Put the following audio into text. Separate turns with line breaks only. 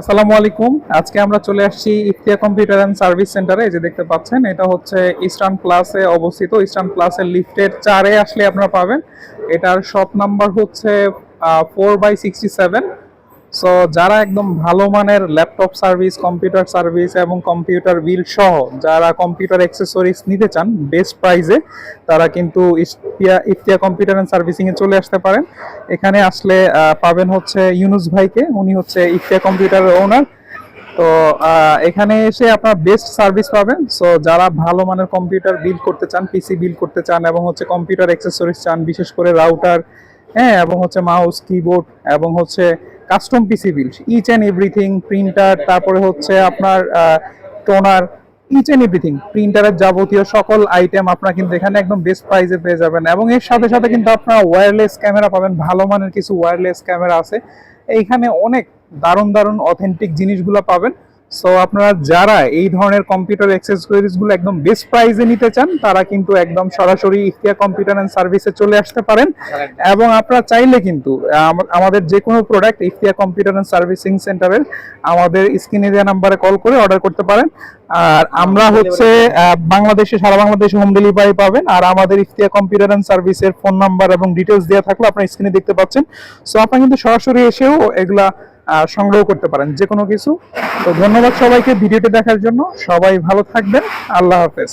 আসসালামু আলাইকুম। আজকে আমরা চলে আসছি ইফতিয়া কম্পিউটার অ্যান্ড সার্ভিস সেন্টারে এই যে দেখতে পাচ্ছেন, এটা হচ্ছে ইস্টার্ন প্লাসে অবস্থিত। ইস্টার্ন প্লাসের লিফটের চারে আসলে আপনারা পাবেন। এটার শপ নাম্বার হচ্ছে four by sixty seven so যারা একদম ভালো মানের ল্যাপটপ সার্ভিস, কম্পিউটার সার্ভিস এবং কম্পিউটার বিল সহ যারা কম্পিউটার অ্যাক্সেসরিজ নিতে চান বেস্ট প্রাইসে তারা কিন্তু ইফতিয়া ইফতিয়া কম্পিউটার অ্যান্ড সার্ভিসিংয়ে চলে আসতে পারেন। এখানে আসলে পাবেন হচ্ছে ইউনুস ভাইকে, উনি হচ্ছে ইফতিয়া কম্পিউটারের ওনার তো এখানে এসে আপনার বেস্ট সার্ভিস পাবেন। সো যারা ভালো মানের কম্পিউটার বিল করতে চান পিসি বিল করতে চান এবং হচ্ছে কম্পিউটার অ্যাক্সেসরিজ চান, বিশেষ করে রাউটার হ্যাঁ এবং হচ্ছে মাউস কিবোর্ড এবং হচ্ছে custom PC build each and everything printer তারপরে হচ্ছে আপনার টোনার ইচ অ্যান্ড এভরিথিং প্রিন্টারের যাবতীয় সকল আইটেম আপনার কিন্তু এখানে একদম বেস্ট প্রাইসে পেয়ে যাবেন। এবং এর সাথে সাথে কিন্তু আপনার ওয়্যারলেস ক্যামেরা পাবেন, ভালো মানের কিছু ওয়্যারলেস ক্যামেরা আছে। এইখানে অনেক দারুণ দারুণ অথেন্টিক জিনিসগুলো পাবেন। সো আপনারা যারা এই ধরনের কম্পিউটার অ্যাক্সেসরিজগুলো একদম বেস্ট প্রাইসে নিতে চান তারা কিন্তু একদম সরাসরি ইফতিয়া কম্পিউটার অ্যান্ড সার্ভিসে চলে আসতে পারেন। এবং আপনারা চাইলে কিন্তু আমাদের যে কোনো product Iftiya computer and servicing সেন্টারের আমাদের স্ক্রিনে দেওয়া নাম্বারে কল করে অর্ডার করতে পারেন। আর আমরা হচ্ছে বাংলাদেশে সারা বাংলাদেশে হোম ডেলিভারি পাবেন। আর আমাদের ইফতিয়া কম্পিউটার অ্যান্ড সার্ভিসের ফোন নাম্বার এবং ডিটেলস দেওয়া থাকলে আপনার স্ক্রিনে দেখতে পাচ্ছেন। সো আপনারা কিন্তু সরাসরি এসেও এগুলা সংগ্রহ করতে পারেন, যে কোনো কিছু। তো ধন্যবাদ সবাইকে ভিডিওটি দেখার জন্য। সবাই ভালো থাকবেন। আল্লাহ হাফেজ।